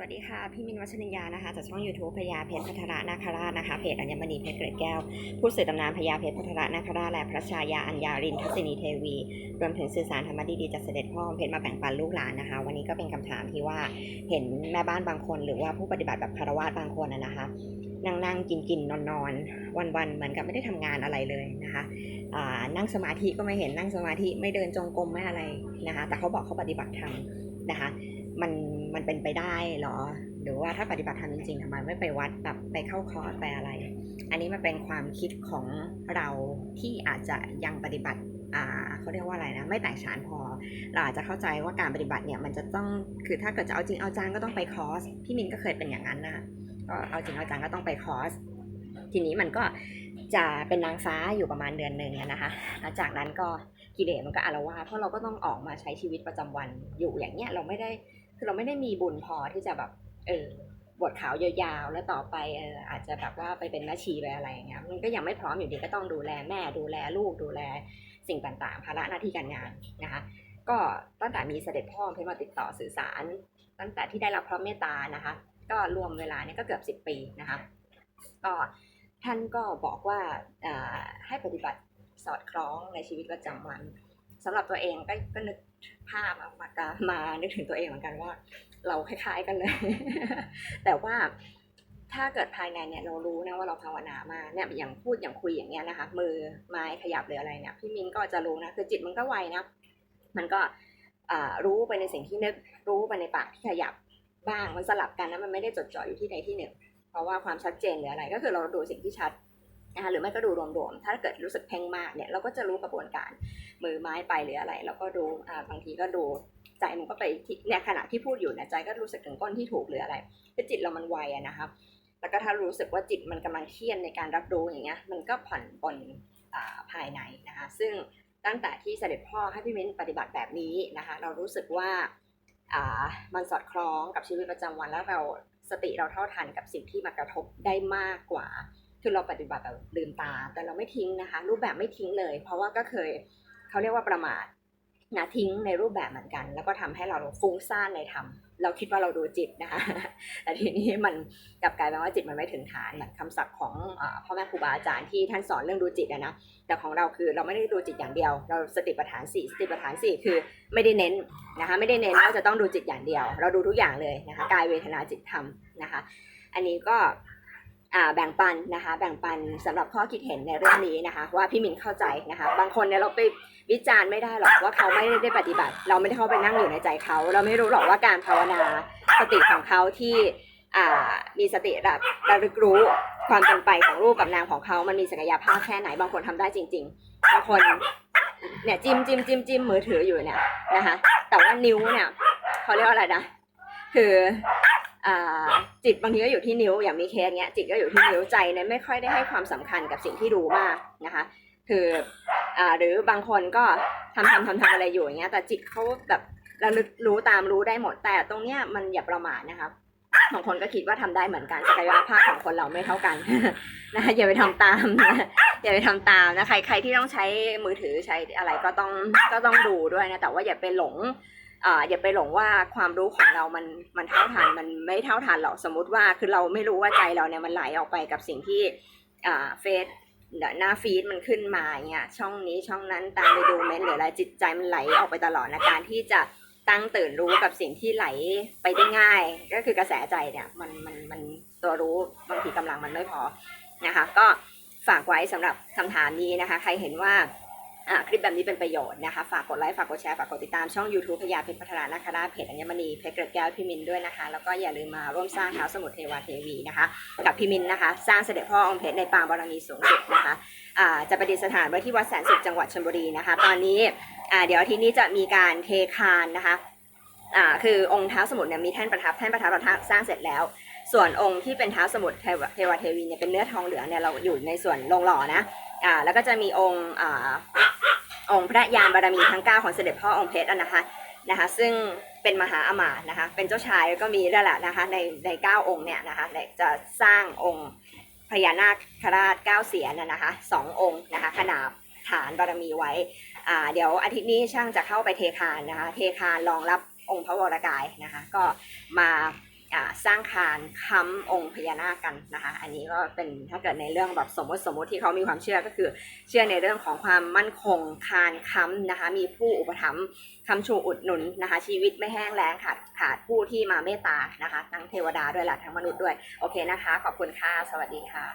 วัสดีค่ะ พี่มินวัชริยานะคะจากช่อง YouTube พญาเพชรพัทระนาคราชนะคะเพจอัญมณีเพชรเกริดแก้ว ผู้สื่อตำนานพญาเพชรพัทระนาคราชและพระชายาอัญญารินทัศนีเทวี รวมถึงสื่อสารธรรมดีๆจากเสด็จพ่อเพชรมาแบ่งปันลูกหลานนะคะ วันนี้ก็เป็นคำถามที่ว่าเห็นแม่บ้านบางคน หรือว่าผู้ปฏิบัติแบบคารวะบางคนนะคะนั่งนั่งกินกินนอนนอนวันวันๆเหมือนกับไม่ได้ทำงานอะไรเลยนะคะนั่งสมาธิก็ไม่เห็นนั่งสมาธิไม่เดินจงกรมไม่อะไรนะคะ แต่เขาบอกเขาปฏิบัติธรรมนะคะ มันมันเป็นไปได้เหรอ หรือว่าถ้าปฏิบัติธรรมจริงๆทำไมไม่ไปวัดแบบไปเข้าคอร์สไปอะไร อันนี้มันเป็นความคิดของเราที่อาจจะยังปฏิบัติอ่าเขาเรียกว่าอะไรนะ ไม่แตกฉานพอ เราอาจจะเข้าใจว่าการปฏิบัติเนี่ยมันจะต้องคือถ้าเกิดจะเอาจริงเอาจังก็ต้องไปคอร์สพี่มินก็เคยเป็นอย่างนั้นนะก็เอาจริงเอาจังก็ต้องไปคอร์สทีนี้มันก็จะเป็นนางฟ้าอยู่ประมาณเดือนหนึ่งนะคะหลังจากนั้นก็กิเลสมันก็อารวาเพราะเราก็ต้องออกมาใช้ชีวิตประจำวันอยู่อย่างเงี้ยเราไม่ได้ คือเราไม่ได้มีบุญพอที่จะแบบเออบวชขาวยาวๆ แล้วต่อไปเอออาจจะแบบว่าไปเป็นแม่ชีไปอะไรอย่างเงี้ยมันก็ยังไม่พร้อมอยู่ดีก็ต้องดูแลแม่ดูแลลูกดูแลสิ่งต่างๆ ภาระหน้าที่การงานนะคะก็ตั้งแต่มีเสด็จพ่อเพชรมาติดต่อสื่อสาร ตั้งแต่ที่ได้รับพระเมตตานะคะ ก็รวมเวลาเนี่ยก็เกือบ10 ปีนะคะก็ท่านก็บอกว่าอ่าให้ปฏิบัติสอดคล้องในชีวิตประจำวัน สำหรับตัวเองก็ก็นึกภาพอะมากามานึกถึงตัวเองเหมือนกันว่า เราคล้ายๆกันเลย แต่ว่าถ้าเกิดภายในเนี่ยเรารู้นะว่าเราภาวนามาเนี่ยอย่างพูดอย่างคุยอย่างเงี้ยนะคะ มือไม้ขยับหรืออะไรเนี่ยพี่มินก็จะรู้นะคือจิตมันก็ไวนะมันก็รู้ไปในสิ่งที่นึกรู้ไปในปากที่ขยับบ้างมันสลับกันนะมันไม่ได้จดจ่ออยู่ที่ใดที่หนึ่งเพราะว่าความชัดเจนหรืออะไร ก็คือเราดูสิ่งที่ชัด นะคะหรือไม่ก็ดูรวมๆ ถ้าเกิดรู้สึกเพ่งมากเนี่ยเราก็จะรู้กระบวนการมือไม้ไปหรืออะไรเราก็ดูบางทีก็ดูใจมันก็ไปที่เนี่ยขณะที่พูดอยู่เนี่ยใจก็รู้สึกถึงก้นที่ถูกหรืออะไรคือจิตเรามันไวนะครับแล้วก็ถ้ารู้สึกว่าจิตมันกำลังเครียดในการรับรู้อย่างเงี้ยมันก็ผ่อนปลนอ่าภายในนะคะซึ่งตั้งแต่ที่เสด็จพ่อให้พี่มิ้นปฏิบัติแบบนี้นะคะเรารู้สึกว่ามันสอดคล้องกับชีวิตประจำวันแล้วเราสติเราเท่าทันกับสิ่งที่มากระทบได้มากกว่า คือเราปฏิบัติแบบลืมตา แต่เราไม่ทิ้งนะคะ รูปแบบไม่ทิ้งเลย เพราะว่าก็เคยเขาเรียกว่าประมาทนะทิ้งในรูปแบบเหมือนกัน แล้วก็ทำให้เราฟุ้งซ่านในธรรมเราคิดว่าเราดูจิตนะคะแต่ทีนี้มันกลับกลายเป็นว่าจิตมันไม่ถึงฐานเหมือนคำศัพท์ของอพ่อแม่ครูบาอาจารย์ที่ท่านสอนเรื่องดูจิตอะนะแต่ของเราคือเราไม่ได้ดูจิตอย่างเดียว เราสติปัฏฐานสี่สติปัฏฐานสี่คือไม่ได้เน้นนะคะไม่ได้เน้นว่าจะต้องดูจิตอย่างเดียว เราดูทุกอย่างเลยนะคะกายเวทนาจิตธรรมนะคะ อันนี้ก็ แบ่งปันนะคะแบ่งปันสำหรับข้อคิดเห็นในเรื่องนี้นะคะว่าพี่มินเข้าใจนะคะบางคนเนี่ยเราไปวิจารณ์ไม่ได้หรอกว่าเขาไม่ได้ปฏิบัติ เราไม่ได้เข้าไปนั่งอยู่ในใจเขา เราไม่รู้หรอกว่าการภาวนาสติของเขาที่มีสติระระลึกรู้ความเป็นไปของรูปกับนามของเขา มันมีศักยภาพแค่ไหนบางคนทำได้จริง ๆ บางคนเนี่ยจิ้มจิ้มจิ้มจิ้มมือถืออยู่เนี่ยนะคะแต่ว่านิ้วเนี่ยเขาเรียกว่าอะไรนะคือ จิตบางทีก็อยู่ที่นิ้วอย่างมีเคสเนี้ยจิตก็อยู่ที่นิ้วใจเนี่ยไม่ค่อยได้ให้ความสำคัญกับสิ่งที่รู้มากนะคะ คืออ่าหรือบางคนก็ทำทำทำทำอะไรอยู่อย่างเงี้ย แต่จิตเขาแบบระลึกรู้ตามรู้ได้หมดแต่ตรงเนี้ยมันอย่าประมาทนะคะบางคนก็คิดว่าทำได้เหมือนกันศักยภาพของคนเราไม่เท่ากันนะคะอย่าไปทำตามนะอย่าไปทำตามนะใครใครที่ต้องใช้มือถือใช้อะไรก็ต้องก็ต้องดูด้วยนะแต่ว่าอย่าไปหลง อย่าไปหลงว่าความรู้ของเรามันมันเท่าทันมันไม่เท่าทันหรอกสมมติว่าคือเราไม่รู้ว่าใจเราเนี่ยมันไหลออกไปกับสิ่งที่เฟซหน้าฟีดมันขึ้นมาเงี้ยช่องนี้ช่องนั้นตามไปดูเมนต์หรืออะไรจิตใจมันไหลออกไปตลอดนะการที่จะตั้งตื่นรู้กับสิ่งที่ไหลไปได้ง่าย ก็คือกระแสใจเนี่ยมันมันมันตัวรู้บางทีกำลังมันไม่พอนะคะ ก็ฝากไว้สำหรับคำถามนี้นะคะ ใครเห็นว่า คลิปแบบนี้เป็นประโยชน์นะคะ ฝากกดไลค์ ฝากกดแชร์ ฝากกดติดตามช่อง YouTube พญาเพชรพัฒนานาคราชเพจอัญมณีเพชรเกิดแก้วพี่มินด้วยนะคะ แล้วก็อย่าลืมมาร่วมสร้างเท้าสมุทรเทวาเทวีนะคะ กับพี่มินนะคะ สร้างเสด็จพ่อองค์เพชรในปางบารมีสูงสุดนะคะจะประดิษฐานไว้ที่วัดแสนสุขจังหวัดชลบุรีนะคะ ตอนนี้เดี๋ยวอาทีนี้จะมีการเทคานนะคะคือองค์เท้าสมุทรเนี่ยมีแท่นประทับแท่นประทับเราสร้างเสร็จแล้ว ส่วนองค์ที่เป็นเท้าสมุทรเทวเทวาเทวีเนี่ยเป็นเนื้อทองเหลืองเนี่ยเราอยู่ในส่วนโรงหล่อนะ อ่าแล้วก็จะมีองค์อ่าองค์พระยานบารมีทั้ง 9 ของเสด็จพ่อองค์เพชรนะคะนะคะ ซึ่งเป็นมหาอมาตย์นะคะ เป็นเจ้าชายก็มีแล้วแหละนะคะในในเก้าองค์เนี่ยนะคะจะสร้างองค์พญานาคราชเก้าเสียนนะนะคะสององค์นะคะขนาบฐานบารมีไว้อ่าเดี๋ยวอาทิตย์นี้ช่างจะเข้าไปเทคานนะคะ เทคานรองรับองค์พระวรกายนะคะ ก็มา สร้างคานค้ำองค์พญานาคกันนะคะ อันนี้ก็เป็นถ้าเกิดในเรื่องแบบสมมติสมมติที่เขามีความเชื่อก็คือ เชื่อในเรื่องของความมั่นคงคานค้ำนะคะ มีผู้อุปถัมภ์คำชูอุดหนุนนะคะ ชีวิตไม่แห้งแล้งขาดขาดผู้ที่มาเมตตานะคะทั้งเทวดาด้วยแหละทั้งมนุษย์ด้วย โอเคนะคะ ขอบคุณค่ะ สวัสดีค่ะ